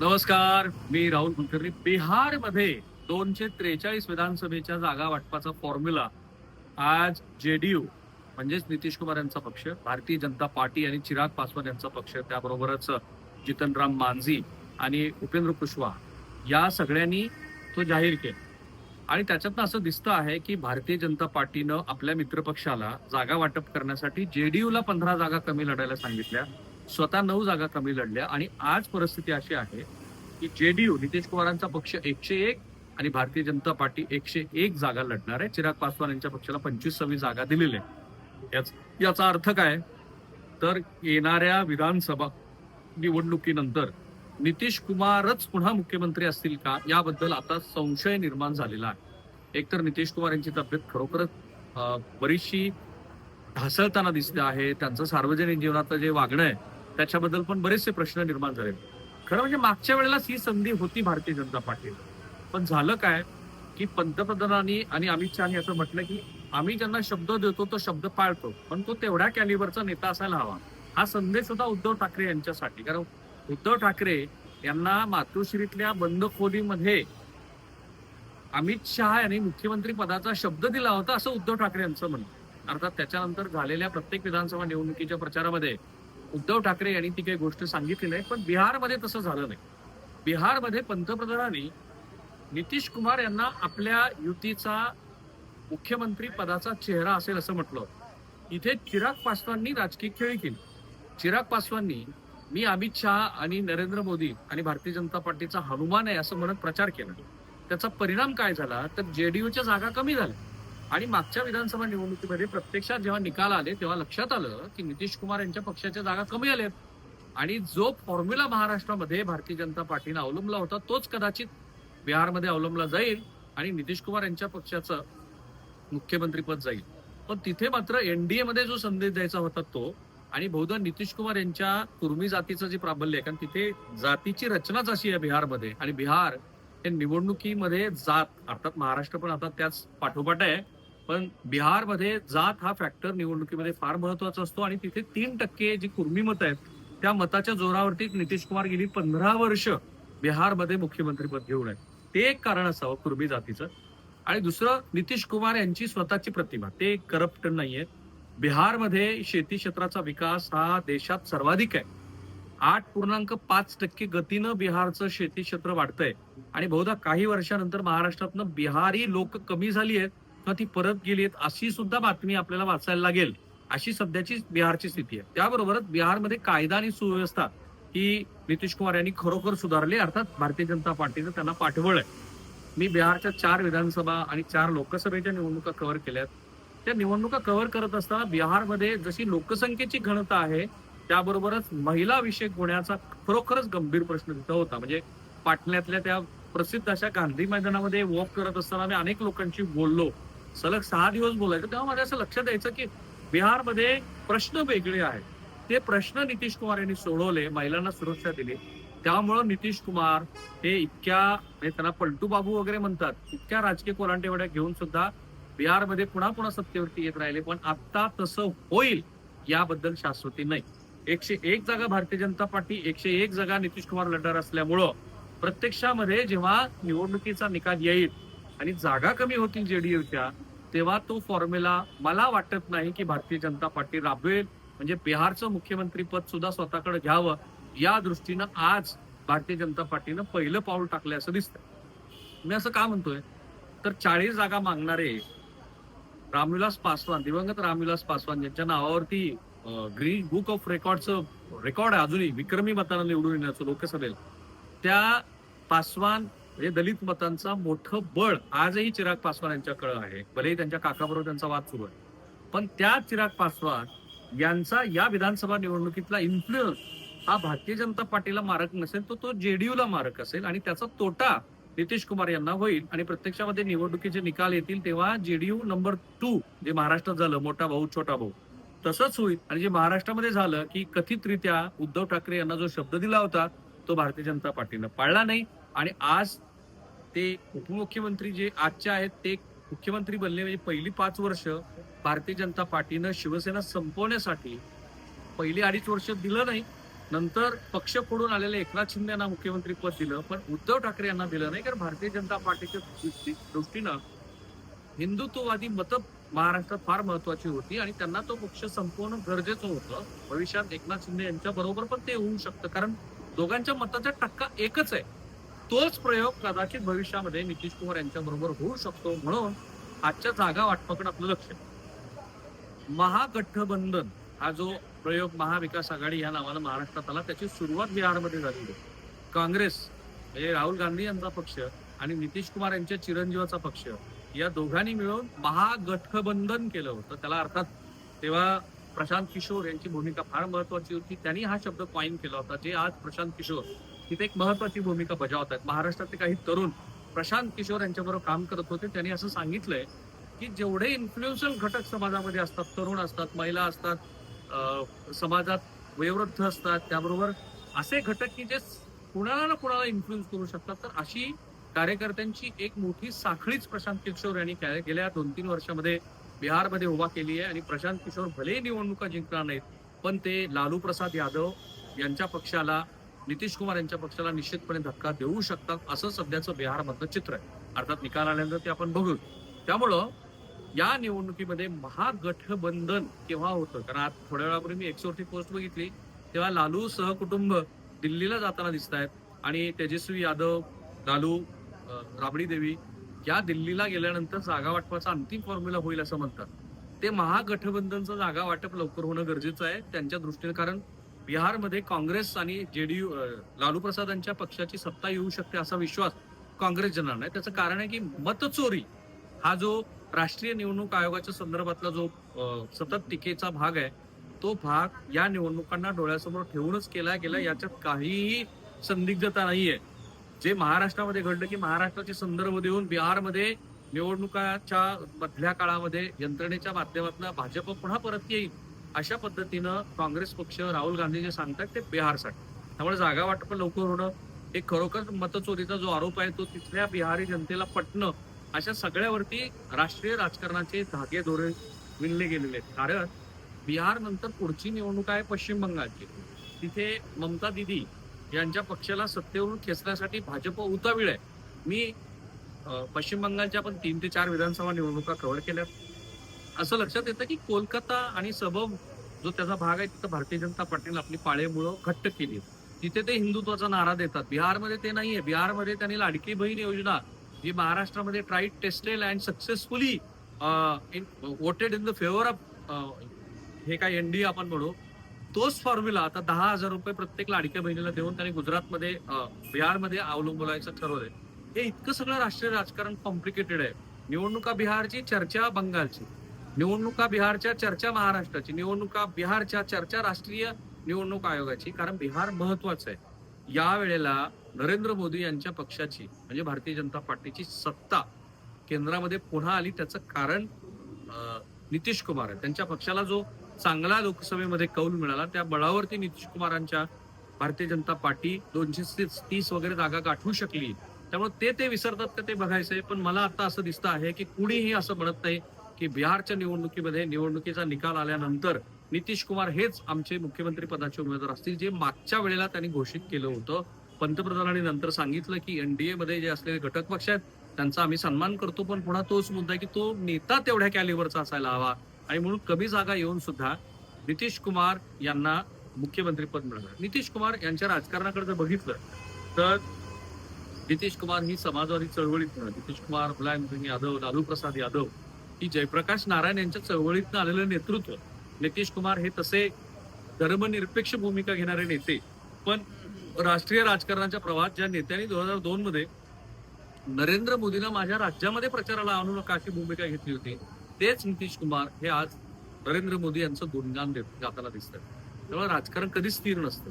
नमस्कार मी राहुल कुलकर्णी. बिहारमध्ये दोनशे त्रेचाळीस विधानसभेच्या जागा वाटपाचा फॉर्म्युला आज जेडीयू म्हणजेच नितीश कुमार यांचा पक्ष भारतीय जनता पार्टी आणि चिराग पासवान यांचा पक्ष त्याबरोबरच जितनराम मांझी आणि उपेंद्र कुशवाहा या सगळ्यांनी तो जाहीर केला. आणि त्याच्यातनं असं दिसतं आहे की भारतीय जनता पार्टीनं आपल्या मित्रपक्षाला जागा वाटप करण्यासाठी जेडीयूला पंधरा जागा कमी लढायला सांगितल्या. स्वतः नऊ जागा कमी लढल्या. आणि आज परिस्थिती अशी आहे की जेडीयू नितीश कुमारांचा पक्ष एकशे एक आणि भारतीय जनता पार्टी एकशे एक जागा लढणार आहे. चिराग पासवान यांच्या पक्षाला पंचवीसावी जागा दिलेली आहे याच- याचा अर्थ काय? तर येणाऱ्या विधानसभा निवडणुकीनंतर नितीश कुमारच पुन्हा मुख्यमंत्री असतील का? याबद्दल आता संशय निर्माण झालेला आहे. एकतर नितीश कुमार यांची तब्येत खरोखरच बरीचशी ढासळताना दिसते आहे. त्यांचं सार्वजनिक जीवनातलं जे वागणं आहे त्याच्याबद्दल पण बरेचसे प्रश्न निर्माण झाले खरं म्हणजे मागच्या वेळेलाच ही संधी होती भारतीय जनता पार्टीला. पण झालं काय? की पंतप्रधानांनी आणि अमित शहानी असं म्हटलं की आम्ही ज्यांना शब्द देतो तो शब्द पाळतो. पण तो तेवढ्या कॅलिबरचा नेता असायला हवा. हा संदेश होता उद्धव ठाकरे यांच्यासाठी. कारण उद्धव ठाकरे यांना मातोश्रीतल्या बंद खोलीमध्ये अमित शहा यांनी मुख्यमंत्री पदाचा शब्द दिला होता असं उद्धव ठाकरे यांचं म्हणणं अर्थात त्याच्यानंतर झालेल्या प्रत्येक विधानसभा निवडणुकीच्या प्रचारामध्ये उद्धव ठाकरे यांनी ती काही गोष्ट सांगितली नाही पण बिहारमध्ये तसं झालं नाही. बिहारमध्ये पंतप्रधानांनी नितीश कुमार यांना आपल्या युतीचा मुख्यमंत्री पदाचा चेहरा असेल असं म्हटलं. इथे चिराग पासवाननी राजकीय खेळी केली. चिराग पासवाननी मी अमित शहा आणि नरेंद्र मोदी आणि भारतीय जनता पार्टीचा हनुमान आहे असं म्हणत प्रचार केला. त्याचा परिणाम काय झाला? तर जेडीयूच्या जागा कमी झाल्या. आणि मागच्या विधानसभा निवडणुकीमध्ये प्रत्यक्षात जेव्हा निकाल आले तेव्हा लक्षात आलं की नितीश कुमार यांच्या पक्षाच्या जागा कमी आल्यात. आणि जो फॉर्म्युला महाराष्ट्रामध्ये भारतीय जनता पार्टीनं अवलंबला होता तोच कदाचित बिहारमध्ये अवलंबला जाईल आणि नितीश कुमार यांच्या पक्षाचं मुख्यमंत्रीपद जाईल. पण तिथे मात्र एनडीए मध्ये जो संदेश द्यायचा होता तो आणि बहुधा नितीश कुमार यांच्या कुर्मी जातीचं जे प्राबल्य आहे कारण तिथे जातीची रचनाच अशी आहे बिहारमध्ये. आणि बिहार हे निवडणुकीमध्ये जात अर्थात महाराष्ट्र पण आता त्याच पाठोपाठ आहे. पण बिहारमध्ये जात हा फॅक्टर निवडणुकीमध्ये फार महत्त्वाचा असतो आणि तिथे तीन टक्के जी कुर्मी मत आहेत त्या मताच्या जोरावरती नितीश कुमार गेली पंधरा वर्ष बिहारमध्ये मुख्यमंत्रीपद घेऊन आहेत. ते एक कारण असावं कुर्मी जातीचं. आणि दुसरं नितीश कुमार यांची स्वतःची प्रतिमा. ते करप्ट नाहीये बिहारमध्ये शेती क्षेत्राचा विकास हा देशात सर्वाधिक आहे. आठ पूर्णांक पाच टक्के गतीनं बिहारचं शेती क्षेत्र वाढतंय. आणि बहुधा काही वर्षानंतर महाराष्ट्रातनं बिहारी लोक कमी झाली आहेत. किंवा ती परत गेली आहेत अशी सुद्धा बातमी आपल्याला वाचायला लागेल. अशी सध्याची बिहारची स्थिती आहे. त्याबरोबरच बिहारमध्ये कायदा आणि सुव्यवस्था ही नितीश कुमार यांनी खरोखर सुधारली अर्थात भारतीय जनता पार्टीनं त्यांना पाठवळ आहे. मी बिहारच्या चार विधानसभा आणि चार लोकसभेच्या निवडणुका कव्हर केल्यात. त्या निवडणुका कव्हर करत असताना बिहारमध्ये जशी लोकसंख्येची घनता आहे त्याबरोबरच महिला विषयक गुन्ह्याचा खरोखरच गंभीर प्रश्न तिथं होता. म्हणजे पाटण्यातल्या त्या प्रसिद्ध अशा गांधी मैदानामध्ये वॉक करत असताना मी अनेक लोकांशी बोललो. सलग सहा दिवस बोलायचं तेव्हा माझ्या असं लक्षात यायचं की बिहारमध्ये प्रश्न वेगळे आहेत. ते प्रश्न नितीश कुमार यांनी सोडवले महिलांना सुरक्षा दिली. त्यामुळं नितीश कुमार हे इतक्या म्हणजे त्यांना पलटू बाबू वगैरे म्हणतात इतक्या राजकीय कोलांटेवड्या घेऊन सुद्धा बिहारमध्ये पुन्हा पुन्हा सत्तेवरती येत राहिले पण आता तसं होईल याबद्दल शाश्वती नाही. एकशे एक जागा भारतीय जनता पार्टी एकशे एक जागा नितीश कुमार लढणार असल्यामुळं प्रत्यक्षामध्ये जेव्हा निवडणुकीचा निकाल येईल आणि जागा कमी होतील जेडीयूच्या तेव्हा तो फॉर्म्युला मला वाटत नाही की भारतीय जनता पार्टी राबवेल. म्हणजे बिहारचं मुख्यमंत्री पद सुद्धा स्वतःकडे घ्यावं. या दृष्टीनं आज भारतीय जनता पार्टीनं पहिलं पाऊल टाकलं असं दिसतंय. मी असं का म्हणतोय? तर चाळीस जागा मागणारे रामविलास पासवान दिवंगत रामविलास पासवान यांच्या नावावरती ग्रीन बुक ऑफ रेकॉर्डचं रेकॉर्ड आहे अजूनही विक्रमी मतानं निवडून येण्याचं लोकसभेला. त्या पासवान म्हणजे दलित मतांचा मोठं बळ आजही चिराग पासवान यांच्याकडे आहे. भलेही त्यांच्या काकाबरोबर त्यांचा वाद सुरू आहे. पण त्या चिराग पासवान यांचा या विधानसभा निवडणुकीतला इन्फ्लुएन्स हा भारतीय जनता पार्टीला मारक नसेल तर तो जेडीयूला मारक असेल आणि त्याचा तोटा नितीश कुमार यांना होईल. आणि प्रत्यक्षामध्ये निवडणुकीचे निकाल येतील तेव्हा जेडीयू नंबर टू जे महाराष्ट्रात झालं मोठा भाऊ छोटा भाऊ तसंच होईल. आणि जे महाराष्ट्रामध्ये झालं की कथितरित्या उद्धव ठाकरे यांना जो शब्द दिला होता तो भारतीय जनता पार्टीनं पाळला नाही. आणि आज ते उपमुख्यमंत्री जे आजचे आहेत ते मुख्यमंत्री बनले म्हणजे पहिली पाच वर्ष भारतीय जनता पार्टीनं शिवसेना संपवण्यासाठी पहिली अडीच वर्ष दिलं नाही. नंतर पक्ष फोडून आलेले एकनाथ शिंदे यांना मुख्यमंत्री पद दिलं पण उद्धव ठाकरे यांना दिलं नाही. कारण भारतीय जनता पार्टीच्या दृष्टीनं हिंदुत्ववादी मतं महाराष्ट्रात फार महत्वाची होती आणि त्यांना तो पक्ष संपवणं गरजेचं होतं. भविष्यात एकनाथ शिंदे यांच्या बरोबर पण ते होऊ शकतं. कारण दोघांच्या मताचा टक्का एकच आहे. तोच प्रयोग कदाचित भविष्यामध्ये नितीश कुमार यांच्या बरोबर होऊ शकतो म्हणून आजच्या जागा वाटपाकडे आपलं लक्ष महागठबंधन हा जो प्रयोग महाविकास आघाडी या नावानं महाराष्ट्रात आला त्याची सुरुवात बिहारमध्ये झाली होती काँग्रेस म्हणजे राहुल गांधी यांचा पक्ष आणि नितीश कुमार यांच्या चिरंजीवाचा पक्ष या दोघांनी मिळून महागठबंधन केलं होतं. त्याला अर्थात तेव्हा प्रशांत किशोर यांची भूमिका फार महत्वाची होती. त्यांनी हा शब्द कॉईन केला होता जे आज प्रशांत किशोर तिथे एक महत्वाची भूमिका बजावत आहेत महाराष्ट्रातले काही तरुण प्रशांत किशोर यांच्याबरोबर काम करत होते. त्यांनी असं सांगितलंय की जेवढे इन्फ्लुएन्शियल घटक समाजामध्ये असतात तरुण असतात महिला असतात समाजात वयोवृद्ध असतात त्याबरोबर असे घटक की जे कुणाला ना कुणाला इन्फ्लुएन्स करू शकतात तर अशी कार्यकर्त्यांची एक मोठी साखळीच प्रशांत किशोर यांनी गेल्या दोन तीन वर्षामध्ये बिहारमध्ये उभा केली आहे. आणि प्रशांत किशोर भलेही निवडणुका जिंकणार नाहीत पण ते लालू प्रसाद यादव यांच्या पक्षाला नितीश कुमार यांच्या पक्षाला निश्चितपणे धक्का देऊ शकतात असं सध्याचं बिहारमधलं चित्र आहे. अर्थात निकाल आल्यानंतर ते आपण बघू त्यामुळं या निवडणुकीमध्ये महागठबंधन केव्हा होतं? कारण आज थोड्या वेळापूर्वी मी एक्सवरती पोस्ट बघितली तेव्हा लालू सहकुटुंब दिल्लीला जाताना दिसत आहेत आणि तेजस्वी यादव लालू राबडी देवी या दिल्लीला गेल्यानंतर जागा वाटपाचा अंतिम फॉर्म्युला होईल असं म्हणतात. ते महागठबंधनचं जागा वाटप लवकर होणं गरजेचं आहे त्यांच्या दृष्टीने कारण बिहारमध्ये काँग्रेस आणि जेडीयू लालू प्रसाद यांच्या पक्षाची सत्ता येऊ शकते असा विश्वास काँग्रेस जनांना नाही. त्याचं कारण आहे की मतचोरी हा जो राष्ट्रीय निवडणूक आयोगाच्या संदर्भातला जो सतत टीकेचा भाग आहे तो भाग या निवडणुकांना डोळ्यासमोर ठेवूनच केला गेला. याच्यात काहीही संदिग्धता नाहीये. जे महाराष्ट्रामध्ये घडलं की महाराष्ट्राचे संदर्भ देऊन बिहारमध्ये निवडणुकाच्या मधल्या काळामध्ये यंत्रणेच्या माध्यमातून भाजप पुन्हा परत येईल. अशा पद्धतीनं काँग्रेस पक्ष राहुल गांधी जे सांगतात ते बिहारसाठी. त्यामुळे जागा वाटप लवकर होणं हे खरोखर मतचोरीचा जो आरोप आहे तो तिथल्या बिहारी जनतेला पटणं अशा सगळ्यावरती राष्ट्रीय राजकारणाचे धागे धोरे विणले गेलेले आहेत. कारण बिहार नंतर पुढची निवडणूक आहे पश्चिम बंगालची. तिथे ममता दिदी यांच्या पक्षाला सत्तेवरून खेचण्यासाठी भाजप उतावीळ आहे. मी पश्चिम बंगालच्या पण तीन ते चार विधानसभा निवडणुका कव्हर केल्या असं लक्षात येतं की कोलकाता आणि सबब जो त्याचा भाग आहे तिथं भारतीय जनता पार्टीने आपली पाळेमुळं घट्ट केली तिथे ते हिंदुत्वाचा नारा देतात. बिहारमध्ये ते नाहीये. बिहारमध्ये त्यांनी लाडकी बहीण योजना जी महाराष्ट्रामध्ये tried tested and successfully voted in the favour of हे काय एनडीए आपण म्हणू तोच फॉर्म्युला आता दहा हजार रुपये प्रत्येक लाडक्या बहिणीला देऊन त्यांनी गुजरातमध्ये बिहारमध्ये अवलंबवायचं ठरवलंय. हे इतकं सगळं राष्ट्रीय राजकारण कॉम्प्लिकेटेड आहे. निवडणुका बिहारची चर्चा बंगालची. निवडणुका बिहारच्या चर्चा महाराष्ट्राची निवडणुका बिहारच्या चर्चा राष्ट्रीय निवडणूक आयोगाची कारण बिहार महत्वाचं आहे. या वेळेला नरेंद्र मोदी यांच्या पक्षाची म्हणजे भारतीय जनता पार्टीची सत्ता केंद्रामध्ये पुन्हा आली. त्याचं कारण नितीश कुमार आहे त्यांच्या पक्षाला जो चांगला लोकसभेमध्ये कौल मिळाला त्या बळावरती नितीश कुमारांच्या भारतीय जनता पार्टी दोनशे तीस वगैरे जागा गाठवू शकली. त्यामुळे ते ते विसरतात का ते बघायचंय. पण मला आता असं दिसतं आहे की कुणीही असं म्हणत नाही की बिहारच्या निवडणुकीमध्ये निवडणुकीचा निकाल आल्यानंतर नितीश कुमार हेच आमचे मुख्यमंत्री पदाचे उमेदवार असतील जे मागच्या वेळेला त्यांनी घोषित केलं होतं. पंतप्रधानांनी नंतर सांगितलं की एनडीए मध्ये जे असलेले घटक पक्ष आहेत त्यांचा आम्ही सन्मान करतो पण पुन्हा तोच मुद्दा की तो नेता तेवढ्या कॅलिबरचा असायला हवा. आणि म्हणून कमी जागा येऊन सुद्धा नितीश कुमार यांना मुख्यमंत्रीपद मिळालं. नितीश कुमार यांच्या राजकारणाकडे जर बघितलं तर नितीश कुमार ही समाजवादी चळवळीत नितीश कुमार मुलायम यादव लालू प्रसाद यादव की जयप्रकाश नारायण यांच्या चळवळीतनं आलेलं नेतृत्व नितीश कुमार हे तसे धर्मनिरपेक्ष भूमिका घेणारे नेते. पण राष्ट्रीय राजकारणाच्या प्रवाहात ज्या नेत्यांनी दोन हजार दोन मध्ये नरेंद्र मोदींना माझ्या राज्यामध्ये प्रचाराला आणू नका अशी भूमिका घेतली होती तेच नितीश कुमार हे आज नरेंद्र मोदी यांचं गुणगान देत जाताना दिसतं त्यामुळे राजकारण कधीच स्थिर नसतं.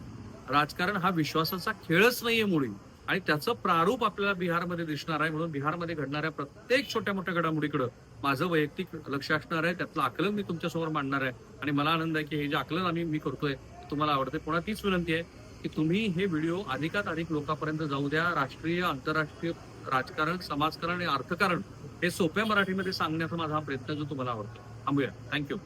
राजकारण हा विश्वासाचा खेळच नाहीये मुळी. आणि त्याचं प्रारूप आपल्याला बिहारमध्ये दिसणार आहे म्हणून बिहारमध्ये घडणाऱ्या प्रत्येक छोट्या मोठ्या घडामोडीकडं माझं वैयक्तिक लक्ष असणार आहे त्यातलं आकलन मी तुमच्यासमोर मांडणार आहे. आणि मला आनंद आहे की हे जे आकलन आम्ही मी करतोय तुम्हाला आवडते पुन्हा तीच विनंती आहे की तुम्ही हे व्हिडिओ अधिकात अधिक लोकांपर्यंत जाऊ द्या. राष्ट्रीय आंतरराष्ट्रीय राजकारण समाजकारण आणि अर्थकारण हे सोप्या मराठीमध्ये सांगण्याचा माझा हा प्रयत्न जो तुम्हाला आवडतो. थांबूया. थँक्यू